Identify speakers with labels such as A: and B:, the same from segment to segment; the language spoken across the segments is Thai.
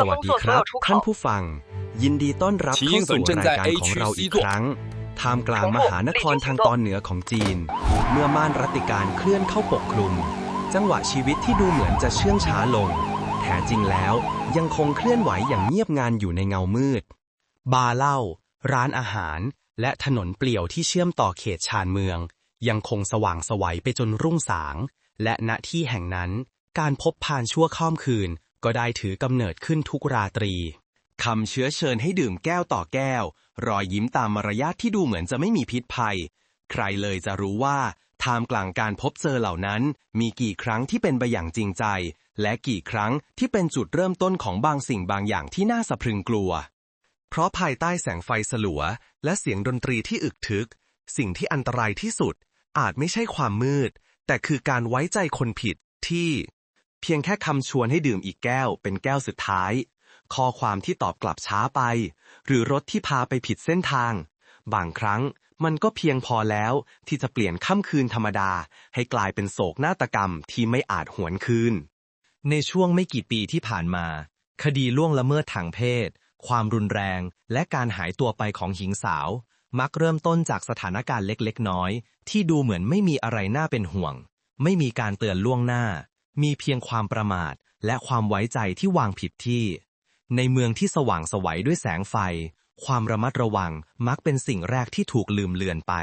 A: สวัสดีครับ ท่านผู้ฟัง ยินดีต้อนรับเข้าสู่รายการของเราอีกครั้งท่ามกลางมหานครทางตอนเหนือของจีน เมื่อม่านรัตติการเคลื่อนเข้าปกคลุม จังหวะชีวิตที่ดูเหมือนจะเชื่องช้าลง แท้จริงแล้วยังคงเคลื่อนไหวอย่างเงียบงานอยู่ในเงามืด บาร์เหล้าร้านอาหาร และถนนเปลี่ยวที่เชื่อมต่อเขตชานเมือง ยังคงสว่างไสวัยไปจนรุ่งสาง และณที่แห่งนั้น การพบผ่านชั่วข้ามคืน ก็ได้ถือกำเนิดขึ้นทุกราตรีคำเชื้อเชิญให้ดื่มแก้วต่อแก้ว รอยยิ้มตามมารยาทที่ดูเหมือนจะไม่มีพิษภัย ใครเลยจะรู้ว่าท่ามกลางการพบเจอเหล่านั้น มีกี่ครั้งที่เป็นไปอย่างจริงใจ และกี่ครั้งที่เป็นจุดเริ่มต้นของบางสิ่งบางอย่างที่น่าสะพรึงกลัว เพราะภายใต้แสงไฟสลัว และเสียงดนตรีที่อึกทึก สิ่งที่อันตรายที่สุด อาจไม่ใช่ความมืด แต่คือการไว้ใจคนผิดที่ เพียงแค่คำชวนให้ดื่มอีกแก้วเป็นแก้วสุดท้าย ข้อความที่ตอบกลับช้าไป หรือรถที่พาไปผิดเส้นทาง บางครั้งมันก็เพียงพอแล้วที่จะเปลี่ยนค่ำคืนธรรมดา ให้กลายเป็นโศกนาฏกรรมที่ไม่อาจหวนคืน ในช่วงไม่กี่ปีที่ผ่านมา คดีล่วงละเมิดทางเพศ ความรุนแรง และการหายตัวไปของหญิงสาว มักเริ่มต้นจากสถานการณ์เล็กๆ น้อย ที่ดูเหมือนไม่มีอะไรน่าเป็นห่วง ไม่มีการเตือนล่วงหน้า มีเพียงความประมาทและความไว้ใจที่วางผิดที่ ในเมืองที่สว่างสวัยด้วยแสงไฟ ความระมัดระวังมักเป็นสิ่งแรกที่ถูกลืมเลือนไป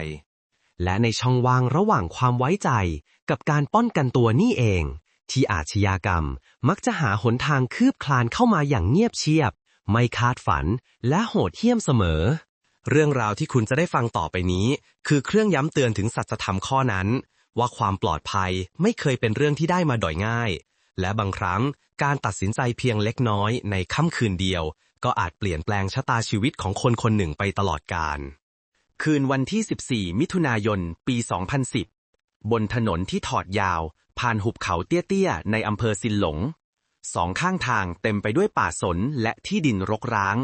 A: และในช่องว่างระหว่างความไว้ใจกับการป้องกันตัวนี่เอง ที่อาชญากรรมมักจะหาหนทางคืบคลานเข้ามาอย่างเงียบเชียบ ไม่คาดฝันและโหดเหี้ยมเสมอเรื่องราวที่คุณจะได้ฟังต่อไปนี้ คือเครื่องย้ำเตือนถึงสัจธรรมข้อนั้น ว่าความปลอดภัยไม่เคยเป็นเรื่องที่ได้มาด่อยง่าย และบางครั้งการตัดสินใจเพียงเล็กน้อยในค่ำคืนเดียว ก็อาจเปลี่ยนแปลงชะตาชีวิตของคนคนหนึ่งไปตลอดกาลคืนวันที่ 14 มิถุนายน ปี 2010 บนถนนที่ถอดยาว ผ่านหุบเขาเตี้ยๆ ในอำเภอซินหลง สองข้างทางเต็มไปด้วยป่าสนและที่ดินรกร้าง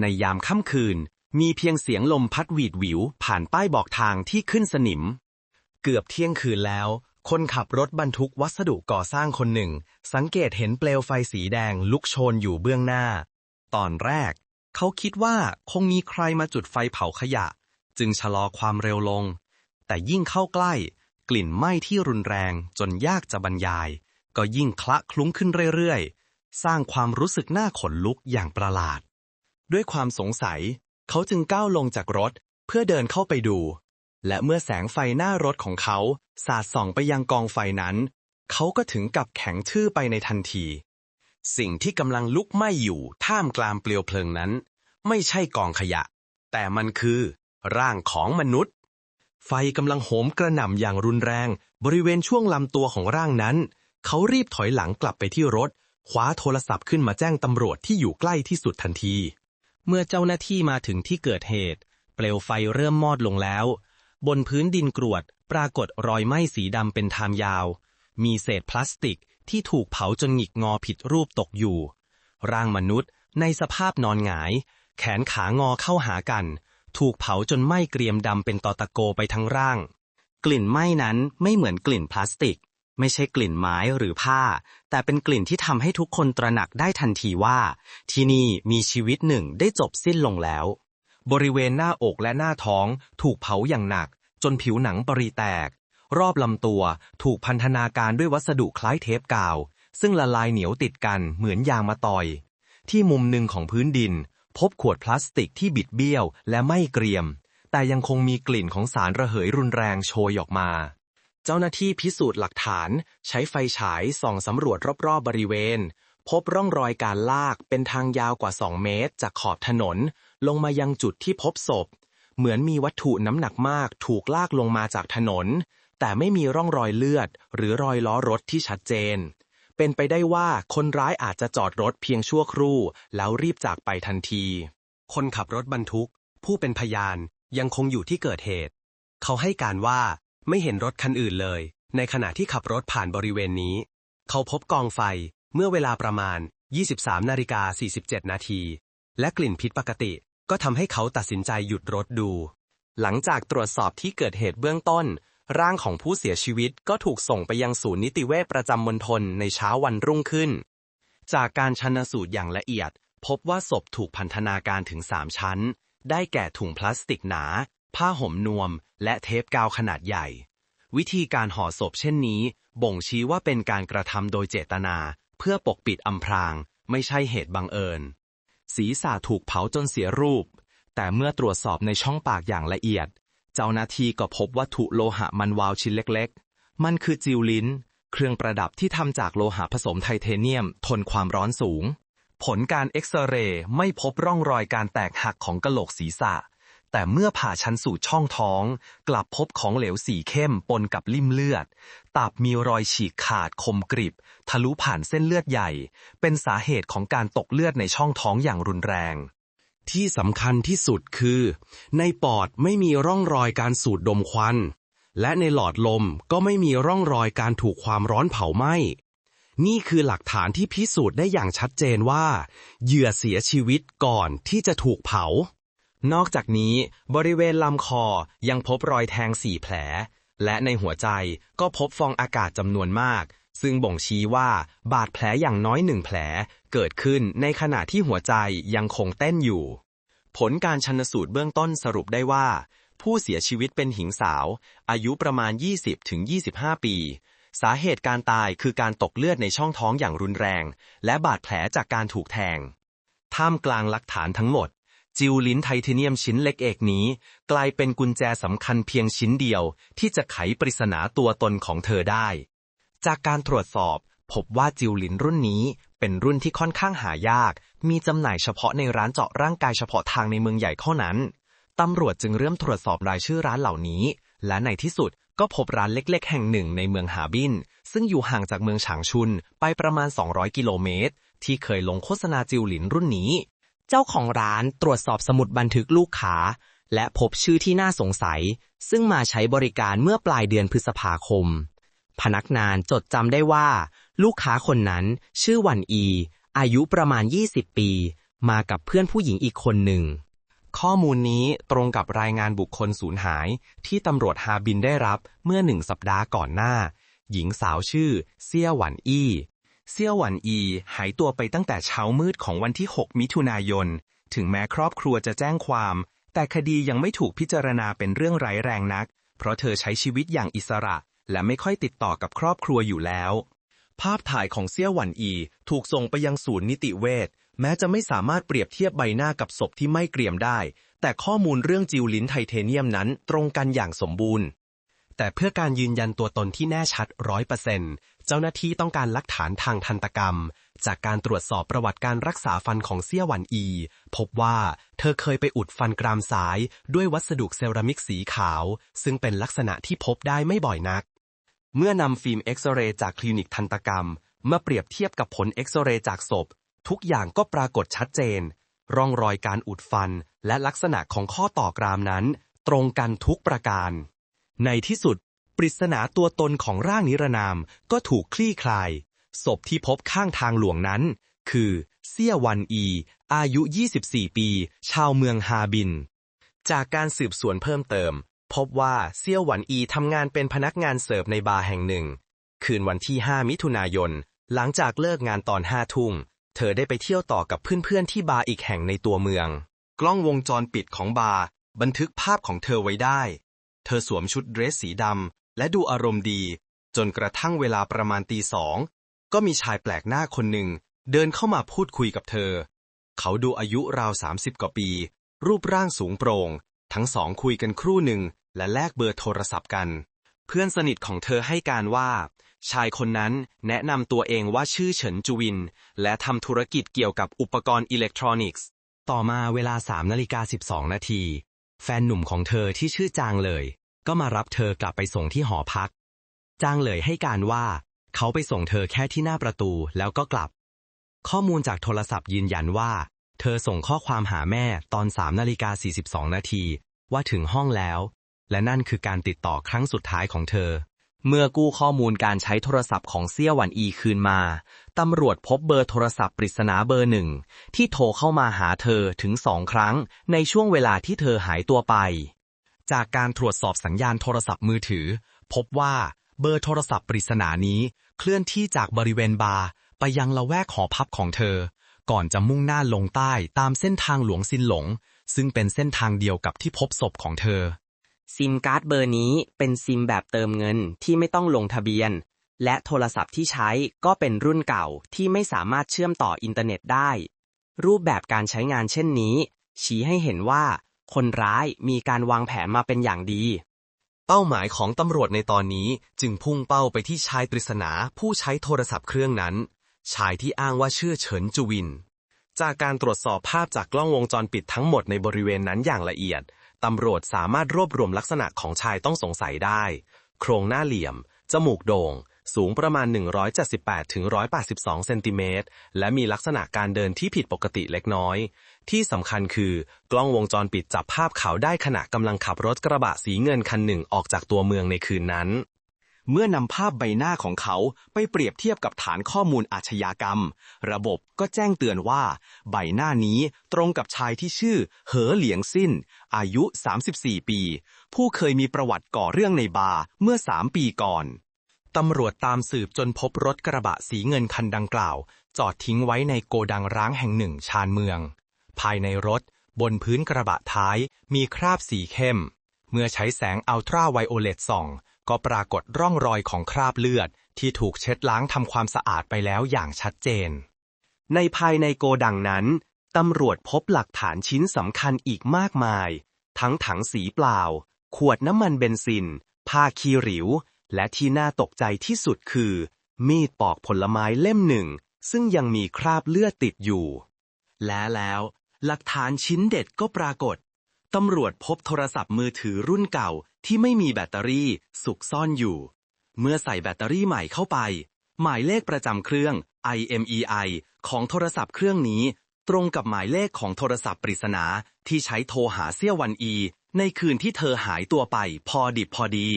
A: ในยามค่ำคืน มีเพียงเสียงลมพัดหวีดหวิว ผ่านป้ายบอกทางที่ขึ้นสนิม เกือบเที่ยงคืนแล้ว คนขับรถบรรทุกวัสดุก่อสร้างคนหนึ่ง สังเกตเห็นเปลวไฟสีแดงลุกโชนอยู่เบื้องหน้า ตอนแรก เขาคิดว่าคงมีใครมาจุดไฟเผาขยะ จึงชะลอความเร็วลง แต่ยิ่งเข้าใกล้ กลิ่นไหม้ที่รุนแรงจนยากจะบรรยาย ก็ยิ่งคละคลุ้งขึ้นเรื่อยๆ สร้างความรู้สึกหน่าขนลุกอย่างประหลาด ด้วยความสงสัย เขาจึงก้าวลงจากรถเพื่อเดินเข้าไปดู และเมื่อแสงไฟหน้ารถของเขา สาดส่องไปยังกองไฟนั้น เขาก็ถึงกับแข็งชื่อไปในทันที สิ่งที่กำลังลุกไหม้อยู่ท่ามกลางเปลวเพลิงนั้น ไม่ใช่กองขยะ แต่มันคือ ร่างของมนุษย์ ไฟกำลังโหมกระหน่ำอย่างรุนแรง บริเวณช่วงลำตัวของร่างนั้น เขารีบถอยหลังกลับไปที่รถคว้าโทรศัพท์ขึ้นมาแจ้งตำรวจที่อยู่ใกล้ที่สุดทันที เมื่อเจ้าหน้าที่มาถึงที่เกิดเหตุ เปลวไฟเริ่มมอดลงแล้ว บนพื้นดินกรวด ปรากฏรอยไหม้สีดำเป็นทางยาว มีเศษพลาสติกที่ถูกเผาจนหงิกงอผิดรูปตกอยู่ ร่างมนุษย์ในสภาพนอนหงาย แขนขางอเข้าหากัน ถูกเผาจนไหม้เกรียมดำเป็นตอตะโกไปทั้งร่าง กลิ่นไหม้นั้นไม่เหมือนกลิ่นพลาสติก ไม่ใช่กลิ่นไม้หรือผ้า แต่เป็นกลิ่นที่ทำให้ทุกคนตระหนักได้ทันทีว่า ที่นี่มีชีวิตหนึ่งได้จบสิ้นลงแล้ว บริเวณหน้าอกและหน้าท้องถูกเผาอย่างหนัก จนผิวหนังปริแตก รอบลำตัวถูกพันธนาการด้วยวัสดุคล้ายเทปกาว ซึ่งละลายเหนียวติดกันเหมือนยางมะตอย ที่มุมหนึ่งของพื้นดิน พบขวดพลาสติกที่บิดเบี้ยวและไม่เกรียม แต่ยังคงมีกลิ่นของสารระเหยรุนแรงโชยออกมาเจ้าหน้าที่พิสูจน์หลักฐานใช้ไฟฉายส่องสำรวจรอบๆบริเวณ พบร่องรอยการลากเป็นทางยาวกว่า 2 เมตร จากขอบถนน ลงมายังจุดที่พบศพ เหมือนมีวัตถุน้ำหนักมากถูกลากลงมาจากถนน แต่ไม่มีร่องรอยเลือด หรือรอยล้อรถที่ชัดเจน เป็นไปได้ว่าคนร้ายอาจจะจอดรถเพียงชั่วครู่ แล้วรีบจากไปทันที คนขับรถบรรทุก ผู้เป็นพยานยังคงอยู่ที่เกิดเหตุ เขาให้การว่าไม่เห็นรถคันอื่นเลย ในขณะที่ขับรถผ่านบริเวณนี้ เขาพบกองไฟเมื่อเวลาประมาณ 23นาฬิกา47 นาที และกลิ่นพิษปกติ ก็ทำให้เขาตัดสินใจหยุดรถดู หลังจากตรวจสอบที่เกิดเหตุเบื้องต้น ร่างของผู้เสียชีวิตก็ถูกส่งไปยังศูนย์นิติเวชประจำมณฑลในเช้าวันรุ่งขึ้น จากการชันสูตรอย่างละเอียด พบว่าศพถูกพันธนาการถึง3ชั้น ได้แก่ถุงพลาสติกหนา ผ้าห่มนวม และเทปกาวขนาดใหญ่ วิธีการห่อศพเช่นนี้ บ่งชี้ว่าเป็นการกระทำโดยเจตนา เพื่อปกปิดอำพราง ไม่ใช่เหตุบังเอิญ ศีรษะถูกเผาจนเสียรูป แต่เมื่อตรวจสอบในช่องปากอย่างละเอียด เจ้าหน้าที่ก็พบวัตถุโลหะมันวาวชิ้นเล็กๆ มันคือจิวลินเครื่องประดับที่ทำจากโลหะผสมไทเทเนียม ทนความร้อนสูง ผลการเอ็กซเรย์ไม่พบร่องรอยการแตกหักของกะโหลกศีรษะ แต่เมื่อผ่าชันสูตรช่องท้อง กลับพบของเหลวสีเข้มปนกับลิ่มเลือด ตับมีรอยฉีกขาดคมกริบ ทะลุผ่านเส้นเลือดใหญ่ เป็นสาเหตุของการตกเลือดในช่องท้องอย่างรุนแรง ที่สำคัญที่สุดคือ ในปอดไม่มีร่องรอยการสูดดมควัน และในหลอดลมก็ไม่มีร่องรอยการถูกความร้อนเผาไหม้นี่คือหลักฐานที่พิสูจน์ได้อย่างชัดเจนว่า เหยื่อเสียชีวิตก่อนที่จะถูกเผา นอกจากนี้บริเวณลำคอยังพบรอยแทงสี่แผล และในหัวใจก็พบฟองอากาศจำนวนมาก ซึ่งบ่งชี้ว่าบาดแผลอย่างน้อยหนึ่งแผล เกิดขึ้นในขณะที่หัวใจยังคงเต้นอยู่ ผลการชันสูตรเบื้องต้นสรุปได้ว่า ผู้เสียชีวิตเป็นหญิงสาว อายุประมาณ 20-25 ปี สาเหตุการตายคือการตกเลือดในช่องท้องอย่างรุนแรง และบาดแผลจากการถูกแทงท่ามกลางหลักฐานทั้งหมด จิวลินไทเทเนียมชิ้นเล็กเอกนี้ กลายเป็นกุญแจสำคัญเพียงชิ้นเดียว ที่จะไขปริศนาตัวตนของเธอได้ จากการตรวจสอบ พบว่าจิวลินรุ่นนี้เป็นรุ่นที่ค่อนข้างหายาก มีจำหน่ายเฉพาะในร้านเจาะร่างกายเฉพาะทางในเมืองใหญ่เท่านั้นตำรวจจึงเริ่มตรวจสอบรายชื่อร้านเหล่านี้ และในที่สุดก็พบร้านเล็ก ๆ แห่งหนึ่งในเมืองหาบิน ซึ่งอยู่ห่างจากเมืองฉางชุนไปประมาณ 200 กิโลเมตร ที่เคยลงโฆษณาจิวหลินรุ่นนี้ เจ้าของร้านตรวจสอบสมุดบันทึกลูกค้า และพบชื่อที่น่าสงสัย ซึ่งมาใช้บริการเมื่อปลายเดือนพฤษภาคม พนักงานจดจำได้ว่า ลูกค้าคนนั้นชื่อวันอี อายุประมาณ 20 ปี มากับเพื่อนผู้หญิงอีกคนหนึ่ง ข้อมูลนี้ตรงกับรายงานบุคคลสูญหาย ที่ตำรวจฮาบินได้รับเมื่อหนึ่งสัปดาห์ก่อนหน้า หญิงสาวชื่อ เซี่ยหวันอี้ เซี่ยหวันอีหายตัวไปตั้งแต่เช้ามืดของวันที่ 6 มิถุนายน ถึงแม้ครอบครัวจะแจ้งความ แต่คดียังไม่ถูกพิจารณาเป็นเรื่องร้ายแรงนัก เพราะเธอใช้ชีวิตอย่างอิสระ และไม่ค่อยติดต่อกับครอบครัวอยู่แล้ว ภาพถ่ายของเซี่ยหวันอีถูกส่งไปยังศูนย์นิติเวชแม้จะไม่สามารถเปรียบเทียบใบหน้ากับศพที่ไม่เกรียมได้ แต่ข้อมูลเรื่องจิวลินไทเทเนียมนั้นตรงกันอย่างสมบูรณ์ แต่เพื่อการยืนยันตัวตนที่แน่ชัดร้อยเปอร์เซ็นต์เจ้าหน้าที่ต้องการหลักฐานทางทันตกรรม จากการตรวจสอบประวัติการรักษาฟันของเซี่ยหวันอี พบว่าเธอเคยไปอุดฟันกรามซ้ายด้วยวัสดุเซรามิกสีขาว ซึ่งเป็นลักษณะที่พบได้ไม่บ่อยนัก เมื่อนำฟิล์มเอ็กซเรย์จากคลินิกทันตกรรมมาเปรียบเทียบกับผลเอ็กซเรย์จากศพ ทุกอย่างก็ปรากฏชัดเจน ร่องรอยการอุดฟันและลักษณะของข้อต่อกรามนั้น ตรงกันทุกประการ ในที่สุด ปริศนาตัวตนของร่างนิรนามก็ถูกคลี่คลาย ศพที่พบข้างทางหลวงนั้น คือ เซี่ยวันอี อายุ 24 ปี ชาวเมืองฮาบิน จากการสืบสวนเพิ่มเติม พบว่าเซี่ยวหวันอีทำงานเป็นพนักงานเสิร์ฟในบาร์แห่งหนึ่ง คืนวันที่ 5 มิถุนายน หลังจากเลิกงานตอนห้าทุ่มเธอได้ไปเที่ยวต่อกับเพื่อนๆที่บาร์อีกแห่งในตัวเมือง กล้องวงจรปิดของบาร์บันทึกภาพของเธอไว้ได้ เธอสวมชุดเดรสสีดำและดูอารมณ์ดี จนกระทั่งเวลาประมาณตีสอง ก็มีชายแปลกหน้าคนหนึ่ง เดินเข้ามาพูดคุยกับเธอ เขาดูอายุราว30กว่าปี รูปร่างสูงโปร่ง ทั้งสองคุยกันครู่หนึ่ง และแลกเบอร์โทรศัพท์กัน เพื่อนสนิทของเธอให้การว่า ชายคนนั้นแนะนำตัวเองว่าชื่อเฉินจูวิน และทำธุรกิจเกี่ยวกับอุปกรณ์อิเล็กทรอนิกส์ ต่อมาเวลา3นาฬิกา12 นาที แฟนหนุ่มของเธอที่ชื่อจางเลย ก็มารับเธอกลับไปส่งที่หอพัก จางเลยให้การว่า เขาไปส่งเธอแค่ที่หน้าประตูแล้วก็กลับ ข้อมูลจากโทรศัพท์ยืนยันว่า เธอส่งข้อความหาแม่ตอน3นาฬิกา42นาทีว่าถึงห้องแล้ว และนั่นคือการติดต่อครั้งสุดท้ายของเธอ เมื่อกู้ข้อมูลการใช้โทรศัพท์ของเซี่ยหวันอีคืนมา ตำรวจพบเบอร์โทรศัพท์ปริศนาเบอร์หนึ่งที่โทรเข้ามาหาเธอถึงสองครั้งในช่วงเวลาที่เธอหายตัวไป จากการตรวจสอบสัญญาณโทรศัพท์มือถือ พบว่าเบอร์โทรศัพท์ปริศนานี้เคลื่อนที่จากบริเวณบาร์ไปยังละแวกหอพักของเธอ ก่อนจะมุ่งหน้าลงใต้ตามเส้นทางหลวงซินหลง ซึ่งเป็นเส้นทางเดียวกับที่พบศพของเธอ
B: ซิมการ์ดเบอร์นี้เป็นซิมแบบเติมเงินที่ไม่ต้องลงทะเบียน และโทรศัพท์ที่ใช้ก็เป็นรุ่นเก่าที่ไม่สามารถเชื่อมต่ออินเทอร์เน็ตได้ รูปแบบการใช้งานเช่นนี้ ชี้ให้เห็นว่า คนร้ายมีการวางแผนมาเป็นอย่างดี
A: เป้าหมายของตำรวจในตอนนี้จึงพุ่งเป้าไปที่ชายปริศนาผู้ใช้โทรศัพท์เครื่องนั้น ชายที่อ้างว่าชื่อเฉินจูวิน จากการตรวจสอบภาพจากกล้องวงจรปิดทั้งหมดในบริเวณนั้นอย่างละเอียด ตำรวจสามารถรวบรวมลักษณะของชายต้องสงสัยได้ โครงหน้าเหลี่ยม จมูกโด่ง สูงประมาณ 178ถึง182 เซนติเมตร และมีลักษณะการเดินที่ผิดปกติเล็กน้อย ที่สำคัญคือกล้องวงจรปิดจับภาพเขาได้ขณะกำลังขับรถกระบะสีเงินคันหนึ่งออกจากตัวเมืองในคืนนั้น เมื่อนำภาพใบหน้าของเขาไปเปรียบเทียบกับฐานข้อมูลอาชญากรรม ระบบก็แจ้งเตือนว่า ใบหน้านี้ตรงกับชายที่ชื่อ เหอเหลียงสิ้น อายุ 34 ปี ผู้เคยมีประวัติก่อเรื่องในบาร์เมื่อ 3 ปีก่อนตำรวจตามสืบจนพบรถกระบะสีเงินคันดังกล่าว จอดทิ้งไว้ในโกดังร้างแห่งหนึ่งชานเมือง ภายในรถ บนพื้นกระบะท้ายมีคราบสีเข้ม เมื่อใช้แสงอัลตราไวโอเลตส่อง ก็ปรากฏร่องรอยของคราบเลือด ที่ถูกเช็ดล้างทำความสะอาดไปแล้วอย่างชัดเจน ในภายในโกดังนั้นตำรวจพบหลักฐานชิ้นสำคัญอีกมากมาย ทั้งถังสีเปล่า ขวดน้ำมันเบนซิน ผ้าคีริว และที่น่าตกใจที่สุดคือ มีดปอกผลไม้เล่มหนึ่ง ซึ่งยังมีคราบเลือดติดอยู่ และแล้ว หลักฐานชิ้นเด็ดก็ปรากฏ ตำรวจพบโทรศัพท์มือถือรุ่นเก่าที่ไม่มีแบตเตอรี่สุกซ่อนอยู่ เมื่อใส่แบตเตอรี่ใหม่เข้าไป หมายเลขประจำเครื่อง IMEI ของโทรศัพท์เครื่องนี้ ตรงกับหมายเลขของโทรศัพท์ปริศนาที่ใช้โทรหาเซี่ยวันอี ในคืนที่เธอหายตัวไปพอดิบพอดี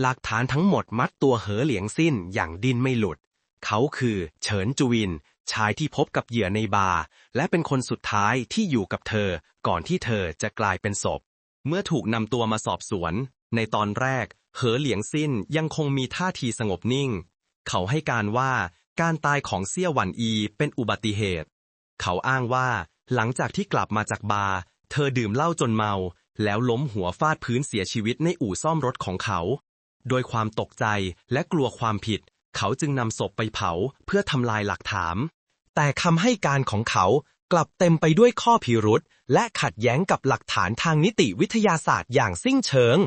A: หลักฐานทั้งหมดมัดตัวเหอเหลียงสิ้นอย่างดิ้นไม่หลุด เขาคือเฉินจูวิน ชายที่พบกับเหยื่อในบาร์และเป็นคนสุดท้ายที่อยู่กับเธอ ก่อนที่เธอจะกลายเป็นศพ เมื่อถูกนำตัวมาสอบสวน ในตอนแรก เหอเหลียงสิ้นยังคงมีท่าทีสงบนิ่ง เขาให้การว่าการตายของเซี่ยหวันอีเป็นอุบัติเหตุ เขาอ้างว่า หลังจากที่กลับมาจากบาร์เธอดื่มเหล้าจนเมา แล้วล้มหัวฟาดพื้นเสียชีวิตในอู่ซ่อมรถของเขา โดยความตกใจและกลัวความผิด เขาจึงนำศพไปเผาเพื่อทำลายหลักฐาน แต่คำให้การของเขากลับเต็มไปด้วยข้อพิรุษและขัดแย้งกับหลักฐานทางนิติวิทยาศาสตร์อย่างสิ้นเชิง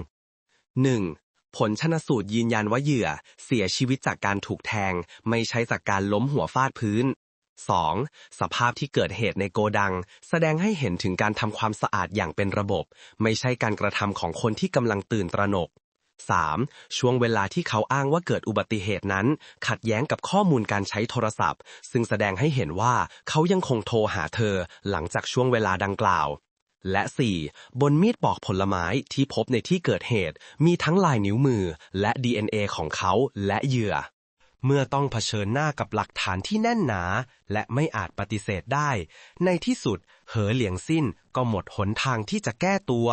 A: 1. ผลชนสูตรยืนยันว่าเหยื่อเสียชีวิตจากการถูกแทง ไม่ใช่จากการล้มหัวฟาดพื้น 2. สภาพที่เกิดเหตุในโกดัง แสดงให้เห็นถึงการทำความสะอาดอย่างเป็นระบบ ไม่ใช่การกระทำของคนที่กำลังตื่นตระหนก 3. ช่วงเวลาที่เขาอ้างว่าเกิดอุบัติเหตุนั้น ขัดแย้งกับข้อมูลการใช้โทรศัพท์ ซึ่งแสดงให้เห็นว่าเขายังคงโทรหาเธอ หลังจากช่วงเวลาดังกล่าว และ 4. บนมีดปอกผลไม้ที่พบในที่เกิดเหตุ มีทั้งลายนิ้วมือ และ DNA ของเขาและเหยื่อเมื่อต้องเผชิญหน้ากับหลักฐานที่แน่นหนา และไม่อาจปฏิเสธได้ ในที่สุด เหอเหลียงสิ้นก็หมดหนทางที่จะแก้ตัว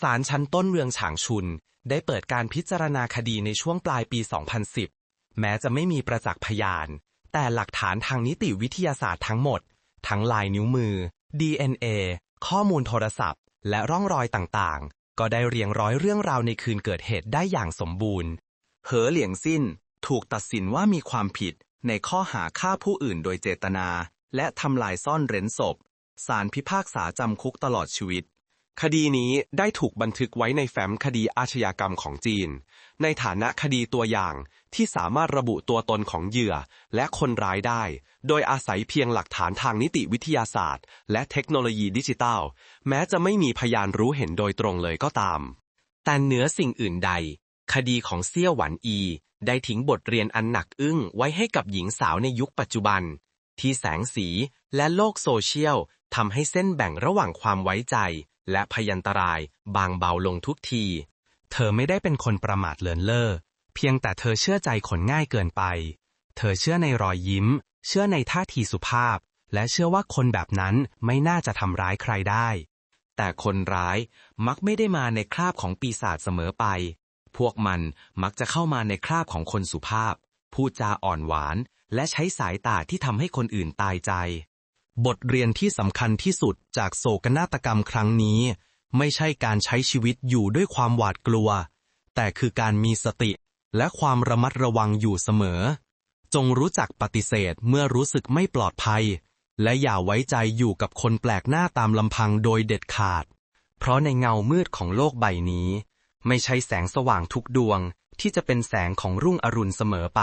A: ศาลชั้นต้นเมืองฉางชุน ได้เปิดการพิจารณาคดีในช่วงปลายปี 2010 แม้จะไม่มีประจักษ์พยาน แต่หลักฐานทางนิติวิทยาศาสตร์ทั้งหมด ทั้งลายนิ้วมือ DNA ข้อมูลโทรศัพท์ และร่องรอยต่างๆ ก็ได้เรียงร้อยเรื่องราวในคืนเกิดเหตุได้อย่างสมบูรณ์ เหอเหลียงสิ้น ถูกตัดสินว่ามีความผิดในข้อหาฆ่าผู้อื่นโดยเจตนา และทำลายซ่อนเร้นศพ ศาลพิพากษาจำคุกตลอดชีวิต คดีนี้ได้ถูกบันทึกไว้ในแฟ้มคดีอาชญากรรมของจีน ในฐานะคดีตัวอย่างที่สามารถระบุตัวตนของเหยื่อและคนร้ายได้ โดยอาศัยเพียงหลักฐานทางนิติวิทยาศาสตร์ และเทคโนโลยีดิจิทัล แม้จะไม่มีพยานรู้เห็นโดยตรงเลยก็ตาม แต่เหนือสิ่งอื่นใด คดีของเซี่ยวหวันอี ได้ทิ้งบทเรียนอันหนักอึ้งไว้ให้กับหญิงสาวในยุคปัจจุบัน ที่แสงสีและโลกโซเชียลทำให้เส้นแบ่งระหว่างความไว้ใจ และพยันตรายบางเบาลงทุกที เธอไม่ได้เป็นคนประมาทเลินเล่อ เพียงแต่เธอเชื่อใจคนง่ายเกินไป เธอเชื่อในรอยยิ้ม เชื่อในท่าทีสุภาพ และเชื่อว่าคนแบบนั้นไม่น่าจะทำร้ายใครได้ แต่คนร้ายมักไม่ได้มาในคราบของปีศาจเสมอไป พวกมันมักจะเข้ามาในคราบของคนสุภาพ พูดจาอ่อนหวาน และใช้สายตาที่ทำให้คนอื่นตายใจ บทเรียนที่สำคัญที่สุดจากโศกนาฏกรรมครั้งนี้ ไม่ใช่การใช้ชีวิตอยู่ด้วยความหวาดกลัว แต่คือการมีสติและความระมัดระวังอยู่เสมอ จงรู้จักปฏิเสธเมื่อรู้สึกไม่ปลอดภัย และอย่าไว้ใจอยู่กับคนแปลกหน้าตามลำพังโดยเด็ดขาด เพราะในเงามืดของโลกใบนี้ ไม่ใช่แสงสว่างทุกดวงที่จะเป็นแสงของรุ่งอรุณเสมอไป